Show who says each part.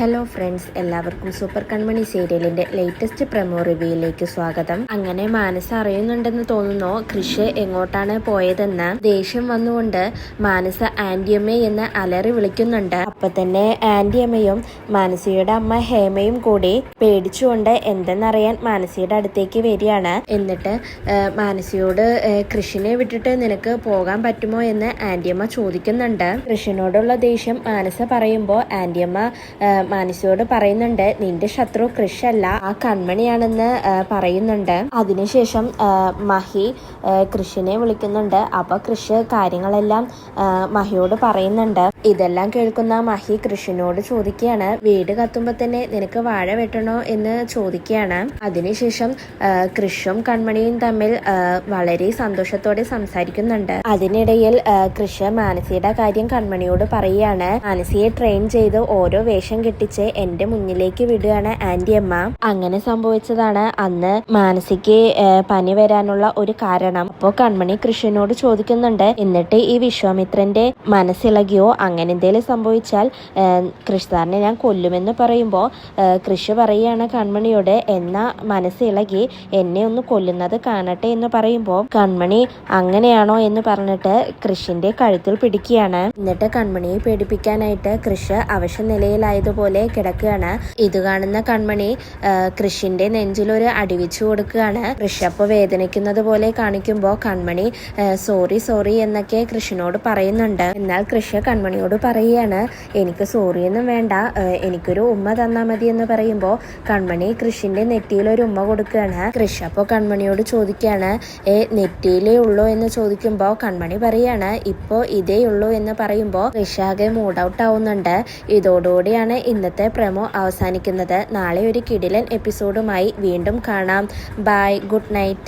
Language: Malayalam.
Speaker 1: ഹലോ ഫ്രണ്ട്സ് എല്ലാവർക്കും സൂപ്പർ കൺമണി സീരിയലിന്റെ ലേറ്റസ്റ്റ് പ്രമോ റിവ്യൂയിലേക്ക് സ്വാഗതം. അങ്ങനെ മാനസ അറിയുന്നുണ്ടെന്ന് തോന്നുന്നു കൃഷ് എങ്ങോട്ടാണ് പോയതെന്ന്. ദേഷ്യം വന്നുകൊണ്ട് മാനസ ആന്റിയമ്മ എന്ന് അലറി വിളിക്കുന്നുണ്ട്. അപ്പൊ തന്നെ ആന്റിയമ്മയും മാനസിയുടെ അമ്മ ഹേമയും കൂടി പേടിച്ചുകൊണ്ട് എന്തെന്നറിയാൻ മാനസിയുടെ അടുത്തേക്ക് വരികയാണ്. എന്നിട്ട് മാനസിയോട് കൃഷിനെ വിട്ടിട്ട് നിനക്ക് പോകാൻ പറ്റുമോ എന്ന് ആന്റിയമ്മ ചോദിക്കുന്നുണ്ട്. കൃഷിനോടുള്ള ദേഷ്യം മാനസ പറയുമ്പോൾ ആന്റിയമ്മ മാനസിയോട് പറയുന്നുണ്ട് നിന്റെ ശത്രു കൃഷല്ല ആ കൺമണിയാണെന്ന് പറയുന്നുണ്ട്. അതിനുശേഷം മഹി കൃഷിനെ വിളിക്കുന്നുണ്ട്. അപ്പൊ കൃഷ് കാര്യങ്ങളെല്ലാം മഹിയോട് പറയുന്നുണ്ട്. ഇതെല്ലാം കേൾക്കുന്ന മഹി കൃഷിനോട് ചോദിക്കുകയാണ് വീട് കത്തുമ്പോ തന്നെ നിനക്ക് വാഴ വെട്ടണോ? എന്ന് ചോദിക്കുകയാണ്. അതിനുശേഷം കൃഷും കൺമണിയും തമ്മിൽ വളരെ സന്തോഷത്തോടെ സംസാരിക്കുന്നുണ്ട്. അതിനിടയിൽ കൃഷി മാനസിയുടെ കാര്യം കൺമണിയോട് പറയുകയാണ്. മാനസിയെ ട്രെയിൻ ചെയ്ത് ഓരോ വേഷം കെട്ടിച്ച് എന്റെ മുന്നിലേക്ക് വിടുകയാണ് ആന്റി അമ്മ. അങ്ങനെ സംഭവിച്ചതാണ്. അന്ന് മാനസിക്ക് പനി വരാനുള്ള ഒരു കാരണം. അപ്പോൾ കൺമണി കൃഷ്ണനോട് ചോദിക്കുന്നുണ്ട്. എന്നിട്ട് ഈ വിശ്വാമിത്രന്റെ മനസ്സിളകിയോ അങ്ങനെ എന്തെങ്കിലും സംഭവിച്ചാൽ ആ, കൃഷി സാറിനെ ഞാൻ കൊല്ലുമെന്ന് പറയുമ്പോൾ കൃഷി പറയുകയാണ് കൺമണിയോട് എന്നാ മനസ്സിളകി എന്നെ ഒന്ന് കൊല്ലുന്നത് കാണട്ടെ എന്ന് പറയുമ്പോൾ കൺമണി അങ്ങനെയാണോ എന്ന് പറഞ്ഞിട്ട് കൃഷിന്റെ കഴുത്തിൽ പിടിക്കുകയാണ്. എന്നിട്ട് കൺമണിയെ പേടിപ്പിക്കാനായിട്ട് കൃഷ് അവശ നിലയിലായതുപോലെ കിടക്കുകയാണ്. ഇത് കാണുന്ന കൺമണി കൃഷിന്റെ നെഞ്ചിൽ ഒരു അടിവിച്ചു കൊടുക്കുകയാണ്. കൃഷി അപ്പോൾ വേദനിക്കുന്നത് പോലെ കാണിക്കുമ്പോൾ കൺമണി സോറി സോറി എന്നൊക്കെ കൃഷിനോട് പറയുന്നുണ്ട്. എന്നാൽ കൃഷി കൺമണിയോട് പറയുകയാണ് എനിക്ക് സോറി ഒന്നും വേണ്ട. എനിക്കൊരു ഉമ്മ തന്നാ മതി എന്ന് പറയുമ്പോൾ കൺമണി കൃഷിന്റെ നെറ്റിയിൽ ഒരു ഉമ്മ കൊടുക്കുകയാണ്. കൃഷി അപ്പോൾ കൺമണിയോട് ചോദിക്കുകയാണ് ഏ നെറ്റിയിലേ ഉള്ളൂ എന്ന് ചോദിക്കുമ്പോൾ കൺമണി പറയാണ് ഇപ്പോൾ ഇതേ ഉള്ളൂ എന്ന് പറയുമ്പോൾ ആകെ മൂഡ് ഔട്ട് ആവുന്നുണ്ട്. ഇതോടുകൂടിയാണ് ഇന്നത്തെ പ്രമോ അവസാനിക്കുന്നത്. നാളെ ഒരു കിടിലൻ എപ്പിസോഡുമായി വീണ്ടും കാണാം. Bye good night